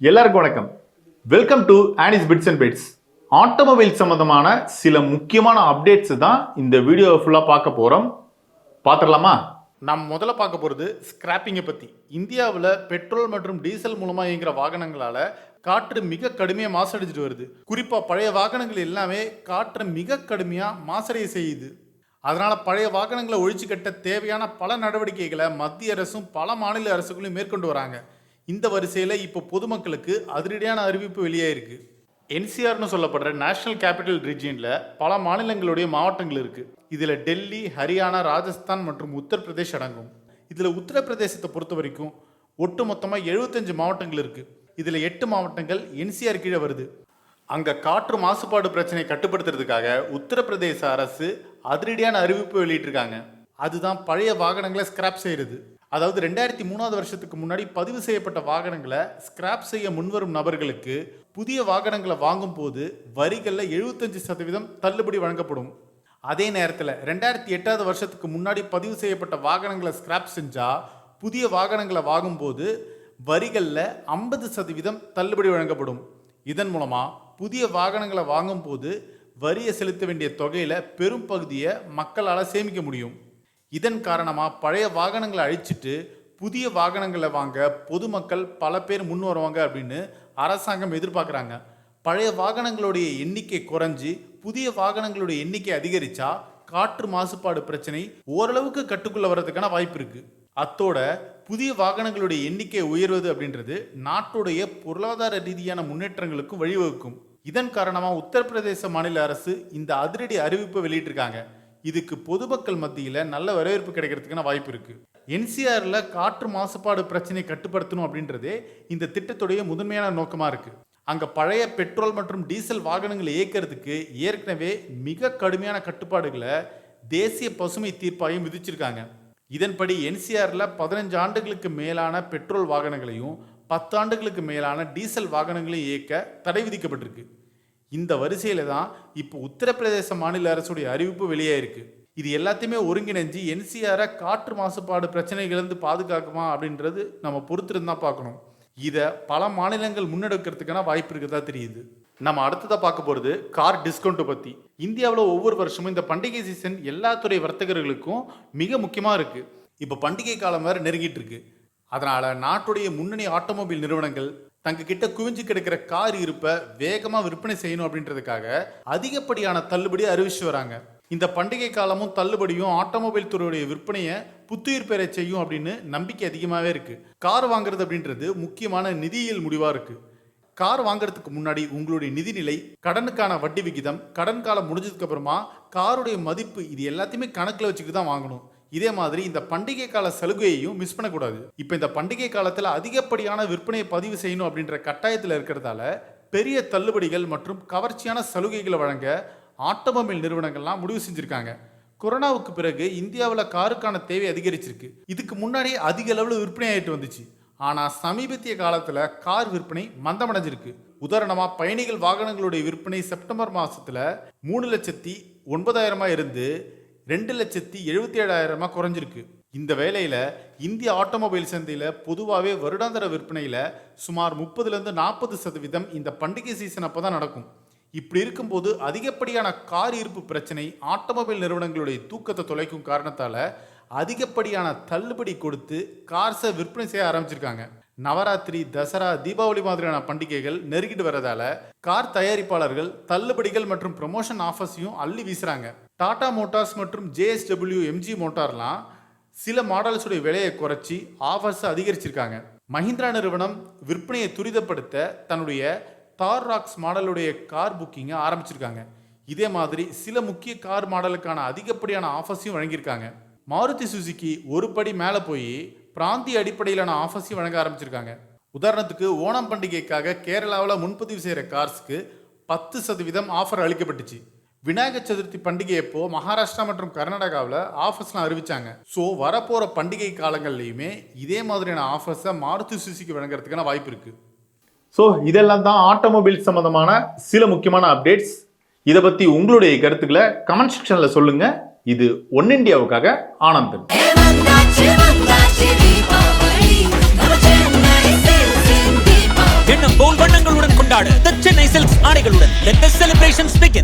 எல்லாருக்கும் வணக்கம். Welcome to Annie's bits and bits automobile சம்பந்தமான சில முக்கியமான அப்டேட்ஸ் தான் இந்த வீடியோ ஃபுல்லாக பார்க்க போகிறோம் பார்த்துடலாமா? நாம் முதல்ல பார்க்க போகிறது ஸ்கிராப்பிங்கை பற்றி இந்தியாவில் பெட்ரோல் மற்றும் டீசல் மூலமாக இயங்குகிற வாகனங்களால் காற்று மிக கடுமையாக மாசடைஞ்சிட்டு வருது. குறிப்பாக பழைய வாகனங்கள் எல்லாமே காற்றை மிக கடுமையாக மாசடைய செய்யுது. அதனால் பழைய வாகனங்களை ஒழிச்சு கட்ட தேவையான பல நடவடிக்கைகளை மத்திய அரசும் பல மாநில அரசுகளும் மேற்கொண்டு வராங்க. இந்த வரிசையில் இப்போ பொதுமக்களுக்கு அதிரடியான அறிவிப்பு வெளியாயிருக்கு. என்சிஆர்னு சொல்லப்படுற நேஷனல் கேபிட்டல் ரீஜியனில் பல மாநிலங்களுடைய மாவட்டங்கள் இருக்குது இதில் டெல்லி ஹரியானா ராஜஸ்தான் மற்றும் உத்தரப்பிரதேஷ் அடங்கும். இதில் உத்தரப்பிரதேசத்தை பொறுத்த வரைக்கும் ஒட்டு மொத்தமாக எழுபத்தஞ்சு மாவட்டங்கள் இருக்குது இதில் எட்டு மாவட்டங்கள் என்சிஆர் கீழே வருது. அங்கே காற்று மாசுபாடு பிரச்சனையை கட்டுப்படுத்துறதுக்காக உத்தரப்பிரதேச அரசு அதிரடியான அறிவிப்பு வெளியிட்டிருக்காங்க. அதுதான் பழைய வாகனங்களை ஸ்கிராப் செய்கிறது அதாவது ரெண்டாயிரத்தி மூணாவது வருஷத்துக்கு முன்னாடி பதிவு செய்யப்பட்ட வாகனங்களை ஸ்கிராப் செய்ய முன்வரும் நபர்களுக்கு புதிய வாகனங்களை வாங்கும் போது வரிகளில் எழுபத்தஞ்சு சதவீதம் தள்ளுபடி வழங்கப்படும். அதே நேரத்தில் ரெண்டாயிரத்தி எட்டாவது வருஷத்துக்கு முன்னாடி பதிவு செய்யப்பட்ட வாகனங்களை ஸ்கிராப் செஞ்சால் புதிய வாகனங்களை வாங்கும்போது வரிகளில் ஐம்பது சதவீதம் தள்ளுபடி வழங்கப்படும். இதன் மூலமாக புதிய வாகனங்களை வாங்கும்போது வரியை செலுத்த வேண்டிய தொகையில் பெரும் பகுதியை மக்களால் சேமிக்க முடியும். இதன் காரணமாக பழைய வாகனங்களை அழிச்சிட்டு புதிய வாகனங்களை வாங்க பொதுமக்கள் பல பேர் முன் வருவாங்க அப்படின்னு அரசாங்கம் எதிர்பார்க்குறாங்க. பழைய வாகனங்களுடைய எண்ணிக்கை குறைஞ்சி புதிய வாகனங்களுடைய எண்ணிக்கை அதிகரிச்சா காற்று மாசுபாடு பிரச்சனை ஓரளவுக்கு கட்டுக்குள்ள வர்றதுக்கான வாய்ப்பு இருக்கு. அத்தோட புதிய வாகனங்களுடைய எண்ணிக்கை உயர்வது அப்படின்றது நாட்டுடைய பொருளாதார ரீதியான முன்னேற்றங்களுக்கும் வழிவகுக்கும். இதன் காரணமாக உத்தரப்பிரதேச மாநில அரசு இந்த அதிரடி அறிவிப்பை வெளியிட்டிருக்காங்க. இதுக்கு பொதுமக்கள் மத்தியில் நல்ல வரவேற்பு கிடைக்கிறதுக்கான வாய்ப்பு இருக்குது என்சிஆரில் காற்று மாசுபாடு பிரச்சனை கட்டுப்படுத்தணும் அப்படின்றதே இந்த திட்டத்துடைய முதன்மையான நோக்கமாக இருக்குது அங்கே பழைய பெட்ரோல் மற்றும் டீசல் வாகனங்களை இயக்கிறதுக்கு ஏற்கனவே மிக கடுமையான கட்டுப்பாடுகளை தேசிய பசுமை தீர்ப்பாயம் விதிச்சிருக்காங்க. இதன்படி என்சிஆரில் பதினஞ்சு ஆண்டுகளுக்கு மேலான பெட்ரோல் வாகனங்களையும் பத்து ஆண்டுகளுக்கு மேலான டீசல் வாகனங்களையும் இயக்க தடை விதிக்கப்பட்டிருக்கு. இந்த வரிசையில் தான் இப்போ உத்தரப்பிரதேச மாநில அரசுடைய அறிவிப்பு வெளியாயிருக்கு. இது எல்லாத்தையுமே ஒருங்கிணைஞ்சு என்சிஆரை காற்று மாசுபாடு பிரச்சனைகள்லேருந்து பாதுகாக்குமா அப்படின்றது நம்ம பொறுத்திருந்து தான் பார்க்கணும். இதை பல மாநிலங்கள் முன்னெடுக்கிறதுக்கான வாய்ப்பு இருக்குதா தெரியுது. நம்ம அடுத்ததாக பார்க்க போகிறது கார் டிஸ்கவுண்ட்டை பற்றி இந்தியாவில் ஒவ்வொரு வருஷமும் இந்த பண்டிகை சீசன் எல்லா துறை வர்த்தகர்களுக்கும் மிக முக்கியமாக இருக்குது இப்போ பண்டிகை காலம் வேறு நெருங்கிட்டு இருக்கு. அதனால் நாட்டுடைய முன்னணி ஆட்டோமொபைல் நிறுவனங்கள் தங்ககிட்ட குவிஞ்சு கிடக்கிற கார் இருப்பை வேகமாக விற்பனை செய்யணும் அப்படின்றதுக்காக அதிகப்படியான தள்ளுபடி அறிவிச்சு வராங்க. இந்த பண்டிகை காலமும் தள்ளுபடியும் ஆட்டோமொபைல் துறையுடைய விற்பனையை புத்துயிர் பெற செய்யும் அப்படின்னு நம்பிக்கை அதிகமாகவே இருக்கு. கார் வாங்குறது அப்படின்றது முக்கியமான நிதியியல் முடிவாக இருக்கு. கார் வாங்குறதுக்கு முன்னாடி உங்களுடைய நிதிநிலை கடனுக்கான வட்டி விகிதம் கடன் காலம் முடிஞ்சதுக்கு அப்புறமா காருடைய மதிப்பு இது எல்லாத்தையுமே கணக்கில் வச்சுக்கிட்டு தான் வாங்கணும். இதே மாதிரி இந்த பண்டிகை கால சலுகையையும் மிஸ் பண்ணக்கூடாது. இப்போ இந்த பண்டிகை காலத்தில் அதிகப்படியான விற்பனையை பதிவு செய்யணும் அப்படின்ற கட்டாயத்தில் இருக்கிறதால பெரிய தள்ளுபடிகள் மற்றும் கவர்ச்சியான சலுகைகளை வழங்க ஆட்டோமொபைல் நிறுவனங்கள்லாம் முடிவு செஞ்சுருக்காங்க. கொரோனாவுக்கு பிறகு இந்தியாவில் காருக்கான தேவை அதிகரிச்சிருக்கு. இதுக்கு முன்னாடி அதிக அளவில் விற்பனை ஆகிட்டு வந்துச்சு. ஆனால் சமீபத்திய காலத்தில் கார் விற்பனை மந்தமடைஞ்சிருக்கு. உதாரணமாக பயணிகள் வாகனங்களுடைய விற்பனை செப்டம்பர் மாதத்தில் மூணு லட்சத்தி ஒன்பதாயிரமாக இருந்து ரெண்டு லட்சத்தி எழுபத்தி ஏழாயிரமாக குறைஞ்சிருக்கு. இந்த வேலையில் இந்திய ஆட்டோமொபைல் சந்தையில் பொதுவாகவே வருடாந்திர விற்பனையில் சுமார் முப்பதுலேருந்து நாற்பது சதவீதம் இந்த பண்டிகை சீசன் அப்போ தான் நடக்கும். இப்படி இருக்கும்போது அதிகப்படியான கார் இருப்பு பிரச்சனை ஆட்டோமொபைல் நிறுவனங்களுடைய தூக்கத்தை தொலைக்கும் காரணத்தால் அதிகப்படியான தள்ளுபடி கொடுத்து கார்ஸை விற்பனை செய்ய ஆரம்பிச்சிருக்காங்க. நவராத்திரி தசரா தீபாவளி மாதிரியான பண்டிகைகள் நெருங்கிட்டு வரதால கார் தயாரிப்பாளர்கள் தள்ளுபடிகள் மற்றும் ப்ரமோஷன் ஆஃபர்ஸையும் அள்ளி வீசுறாங்க. டாடா மோட்டார்ஸ் மற்றும் ஜேஎஸ்டபிள்யூ எம்ஜி மோட்டார்லாம் சில மாடல்ஸுடைய விலையை குறைச்சி ஆஃபர்ஸை அதிகரிச்சிருக்காங்க. மஹிந்திரா நிறுவனம் விற்பனையை துரிதப்படுத்த தன்னுடைய தார் ராக்ஸ் மாடலுடைய கார் புக்கிங்கை ஆரம்பிச்சிருக்காங்க. இதே மாதிரி சில முக்கிய கார் மாடலுக்கான அதிகப்படியான ஆஃபர்ஸையும் வழங்கியிருக்காங்க. மாருதி சுசுக்கி ஒரு படி மேலே போய் பிராந்திய அடிப்படையிலான ஆஃபர்ஸையும் வழங்க ஆரம்பிச்சிருக்காங்க. உதாரணத்துக்கு ஓணம் பண்டிகைக்காக கேரளாவில் முன்பதிவு செய்கிற கார்ஸ்க்கு பத்து சதவீதம் ஆஃபர் அளிக்கப்பட்டுச்சு. விநாயகர் சதுர்த்தி பண்டிகை அப்போ மகாராஷ்டிரா மற்றும் கர்நாடகாவில் ஆஃபர்ஸ்லாம் அறிவிச்சாங்க. ஸோ வரப்போகிற பண்டிகை காலங்கள்லையுமே இதே மாதிரியான ஆஃபர்ஸை மாருதி சுசுகி வழங்குறதுக்கான வாய்ப்பு இருக்கு. ஸோ இதெல்லாம் தான் ஆட்டோமொபைல் சம்பந்தமான சில முக்கியமான அப்டேட்ஸ் இதை பற்றி உங்களுடைய கருத்துக்களை கமெண்ட் செக்ஷனில் சொல்லுங்க. இது ஒன் இந்தியாவுக்காக ஆனந்தன். ആടുകളുടെ ലെറ്റസ് സെലിബ്രേഷൻസ് ബിഗിൻ